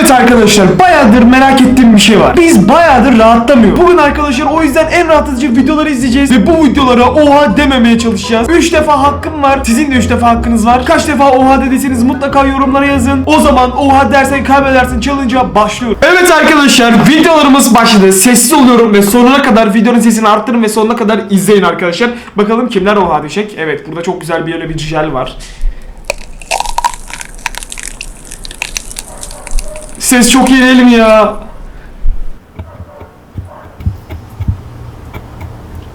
Evet arkadaşlar bayağıdır merak ettiğim bir şey var. Biz bayağıdır rahatlamıyoruz. Bugün arkadaşlar o yüzden en rahatlatıcı videoları izleyeceğiz ve bu videolara oha dememeye çalışacağız. 3 defa hakkım var. Sizin de 3 defa hakkınız var. Kaç defa oha dediyseniz mutlaka yorumlara yazın. O zaman oha dersen kaybedersin challenge'a başlıyor. Evet arkadaşlar videolarımız başladı. Sessiz oluyorum ve sonuna kadar videonun sesini arttırın ve sonuna kadar izleyin arkadaşlar. Bakalım kimler oha diyecek. Evet burada çok güzel bir öyle bir jel var. Ses çok iyi değil mi ya?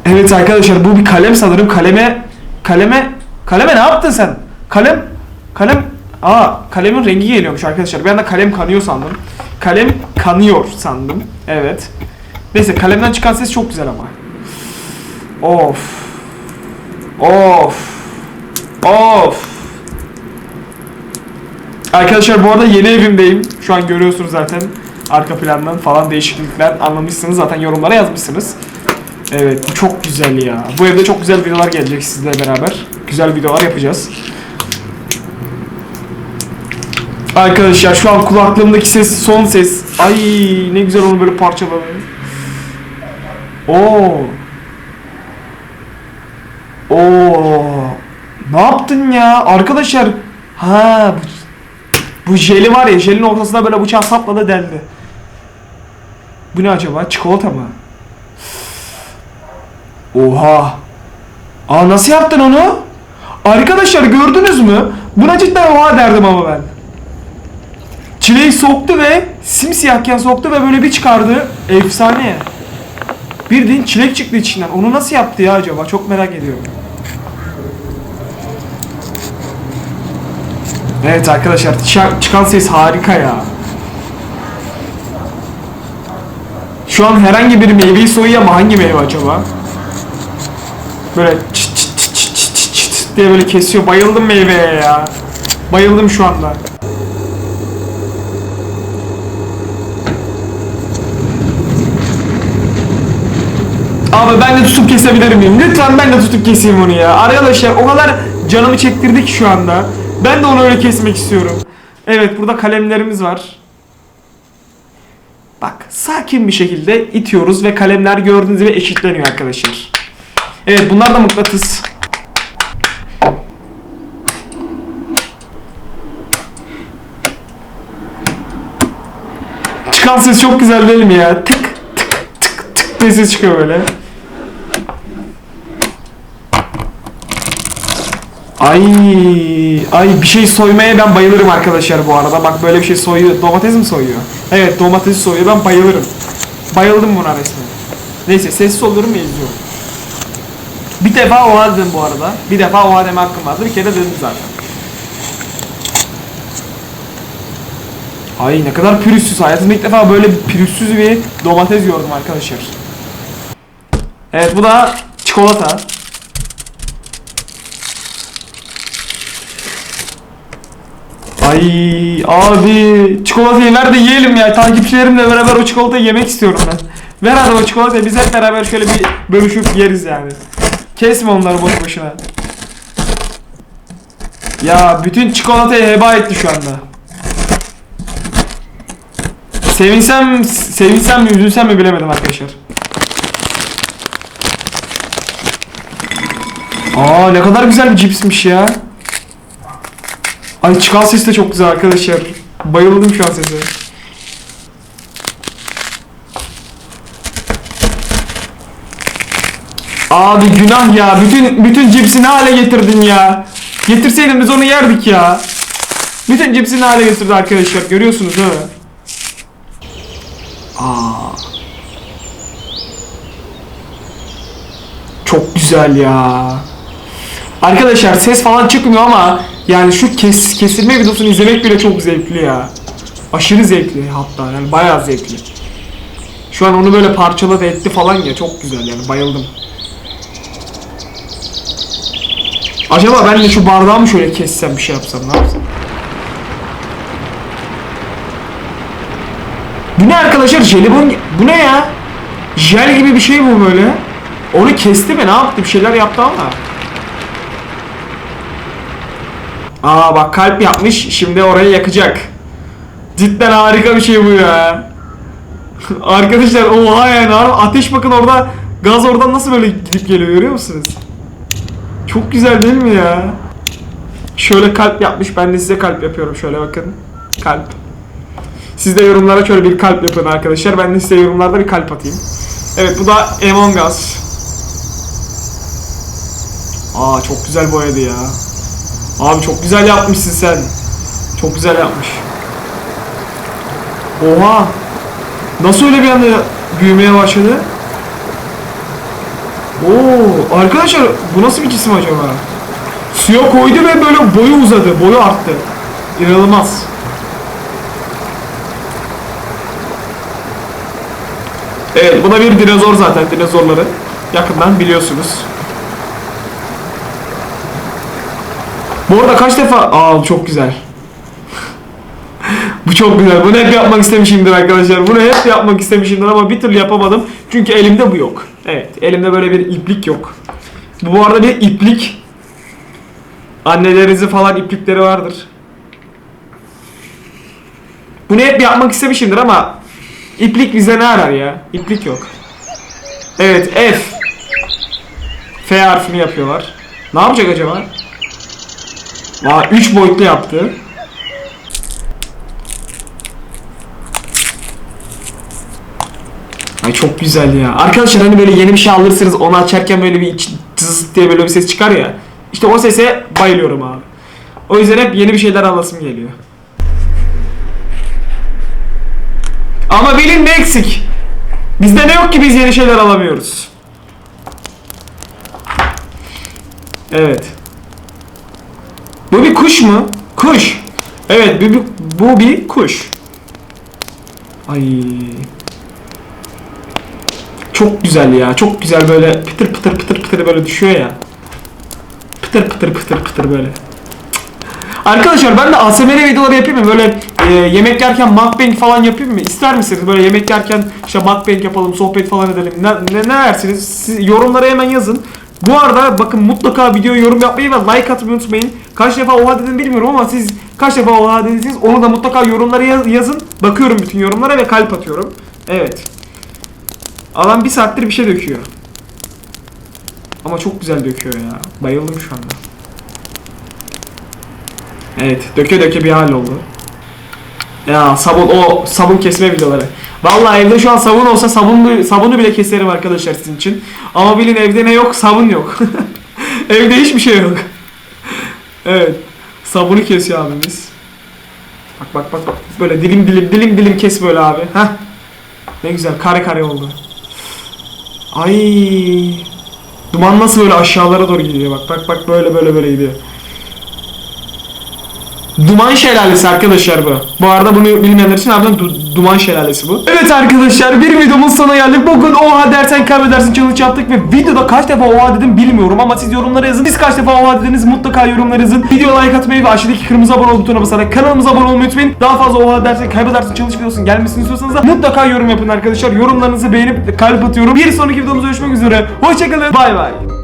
Evet arkadaşlar bu bir kalem sanırım. Kaleme kaleme kaleme ne yaptın sen? Kalem kalem Aa kalemin rengi geliyormuş arkadaşlar. Bir anda kalem kanıyor sandım. Kalem kanıyor sandım. Evet. Neyse kalemden çıkan ses çok güzel ama. Of. Of. Of. Arkadaşlar bu arada yeni evimdeyim. Şu an görüyorsunuz zaten arka plandan falan değişiklikler anlamışsınız zaten yorumlara yazmışsınız. Evet bu çok güzel ya. Bu evde çok güzel videolar gelecek sizle beraber. Güzel videolar yapacağız. Arkadaşlar şu an kulaklığımdaki ses son ses. Ay ne güzel onu böyle parçaladı. Oo. Oo. Ne yaptın ya? Arkadaşlar ha bu bu jeli var ya jelin ortasına böyle bıçağı sapladı deldi. Bu ne acaba? Çikolata mı? Oha. Aa nasıl yaptın onu? Arkadaşlar gördünüz mü? Buna cidden oha derdim ama ben. Çileği soktu ve simsiyahken soktu ve böyle bir çıkardı. Efsane. Bildiğin çilek çıktı içinden. Onu nasıl yaptı ya acaba? Çok merak ediyorum. Evet arkadaşlar çı- çıkan ses harika ya. Şu an herhangi bir meyveyi soyuyor ama hangi meyve acaba? Böyle çıt çıt çıt çıt çıt çıt çıt diye böyle kesiyor. Bayıldım meyveye ya. Bayıldım şu anda. Abi ben de tutup kesebilir miyim? Lütfen ben de tutup keseyim onu ya. Arkadaşlar o kadar canımı çektirdi ki şu anda. Ben de onu öyle kesmek istiyorum. Evet burada kalemlerimiz var. Bak sakin bir şekilde itiyoruz ve kalemler gördüğünüz gibi eşitleniyor arkadaşlar. Evet bunlar da mıknatıs. Çıkan ses çok güzel değil mi ya? Tık tık tık tık diye ses çıkıyor böyle. Ay ay bir şey soymaya ben bayılırım arkadaşlar bu arada. Bak böyle bir şey soyuyor. Domates mi soyuyor? Evet domatesi soyuyor. Ben bayılırım. Bayıldım buna resmen. Neyse sessiz olurum ve izliyorum. Bir defa oha dedim bu arada. Bir defa oha deme hakkım vardı. Bir kere dedim zaten. Ay ne kadar pürüzsüz. Hayatımda ilk defa böyle bir pürüzsüz bir domates gördüm arkadaşlar. Evet bu da çikolata. Ay abi çikolatayı ver de yiyelim ya. Takipçilerimle beraber o çikolatayı yemek istiyorum ben. Ver hadi o çikolatayı biz hep beraber şöyle bir bölüşüp yeriz yani. Kesme onları boş boşuna. Ya bütün çikolatayı heba etti şu anda. Sevinsem, sevinsem mi üzülsem mi bilemedim arkadaşlar. Aa ne kadar güzel bir cipsmiş ya. Ay çıkan ses de çok güzel arkadaşlar. Bayıldım şu an sese. Abi günah ya. Bütün bütün cipsi ne hale getirdin ya. Getirseydin biz onu yerdik ya. Bütün cipsi ne hale getirdi arkadaşlar. Görüyorsunuz değil mi? Aa. Çok güzel ya. Arkadaşlar ses falan çıkmıyor ama yani şu kes, kesilme videosunu izlemek bile çok zevkli ya. Aşırı zevkli hatta yani bayağı zevkli. Şu an onu böyle parçaladı etti falan ya çok güzel yani bayıldım. Acaba ben de şu bardağı mı şöyle kessem bir şey yapsam ne yapsam? Bu ne arkadaşlar jelibon bu ne ya? Jel gibi bir şey bu böyle. Onu kesti mi ne yaptı bir şeyler yaptı ama. Aa bak kalp yapmış. Şimdi orayı yakacak. Cidden harika bir şey bu ya. Arkadaşlar oha yani ateş bakın orada gaz oradan nasıl böyle gidip geliyor görüyor musunuz? Çok güzel değil mi ya? Şöyle kalp yapmış ben de size kalp yapıyorum şöyle bakın. Kalp. Siz de yorumlara şöyle bir kalp yapın arkadaşlar. Ben de size yorumlarda bir kalp atayım. Evet bu da Among Us. Aa çok güzel boyadı ya. Abi çok güzel yapmışsın sen. Çok güzel yapmış. Oha. Nasıl öyle bir anda büyümeye başladı? Oo, arkadaşlar bu nasıl bir cisim acaba? Suya koydu ve böyle boyu uzadı, boyu arttı. İnanılmaz. Evet, bu da bir dinozor zaten, dinozorları. Yakından biliyorsunuz. Bu arada kaç defa... Aa çok güzel. Bu çok güzel. Bunu hep yapmak istemişimdir arkadaşlar. Bunu hep yapmak istemişimdir ama bir türlü yapamadım. Çünkü elimde bu yok. Evet, elimde böyle bir iplik yok. Bu arada bir iplik. Annelerinizin falan iplikleri vardır. Bunu hep yapmak istemişimdir ama iplik bize ne arar ya? İplik yok. Evet, F. F harfini yapıyorlar. Ne yapacak acaba? Vay 3 boyutlu yaptı. Ay çok güzel ya. Arkadaşlar hani böyle yeni bir şey alırsınız onu açarken böyle bir tız diye böyle bir ses çıkar ya. İşte o sese bayılıyorum abi. O yüzden hep yeni bir şeyler alasım geliyor. Ama bilin ne eksik. Bizde ne yok ki biz yeni şeyler alamıyoruz. Evet. Kuş mu? Kuş. Evet bu, bu bir kuş. Ay. Çok güzel ya. Çok güzel böyle pıtır pıtır pıtır pıtır böyle düşüyor ya. Pıtır pıtır pıtır pıtır böyle. Arkadaşlar ben de ASMR videoları yapayım mı? Böyle e, yemek yerken mukbang falan yapayım mı? İster misiniz? Böyle yemek yerken işte mukbang yapalım, sohbet falan edelim. Ne, ne, ne dersiniz? Siz yorumlara hemen yazın. Bu arada bakın mutlaka video yorum yapmayı ve like atmayı unutmayın. Kaç defa oha dedim bilmiyorum ama siz kaç defa oha dediniz onu da mutlaka yorumlara yaz- yazın. Bakıyorum bütün yorumlara ve kalp atıyorum. Evet. Adam bir saattir bir şey döküyor. Ama çok güzel döküyor ya. Bayıldım şu anda. Evet, döke döke bir hal oldu. Ya sabun o sabun kesme videoları. Vallahi evde şu an sabun olsa sabun sabunu bile keserim arkadaşlar sizin için. Ama bilin evde ne yok? Sabun yok. evde hiçbir şey yok. evet. Sabunu kesiyor abimiz. Bak bak bak. Böyle dilim dilim dilim dilim kes böyle abi. Heh. Ne güzel kare kare oldu. Ay. Duman nasıl böyle aşağılara doğru gidiyor bak bak bak böyle böyle böyle gidiyor. Duman şelalesi arkadaşlar bu. Bu arada bunu bilmeyenler için harbiden du- duman şelalesi bu. Evet arkadaşlar bir videomuz sonuna geldik. Bugün oha dersen kaybedersin challenge yaptık ve videoda kaç defa oha dedim bilmiyorum ama siz yorumlara yazın. Siz kaç defa oha dediniz mutlaka yorumlara yazın. Video like atmayı ve aşağıdaki kırmızı abone ol butonuna basarak kanalımıza abone olmayı unutmayın. Daha fazla oha dersen kaybedersin challenge videosunun gelmesini istiyorsanız da mutlaka yorum yapın arkadaşlar. Yorumlarınızı beğenip kalp atıyorum. Bir sonraki videomuzda görüşmek üzere. Hoşçakalın. Bay bay.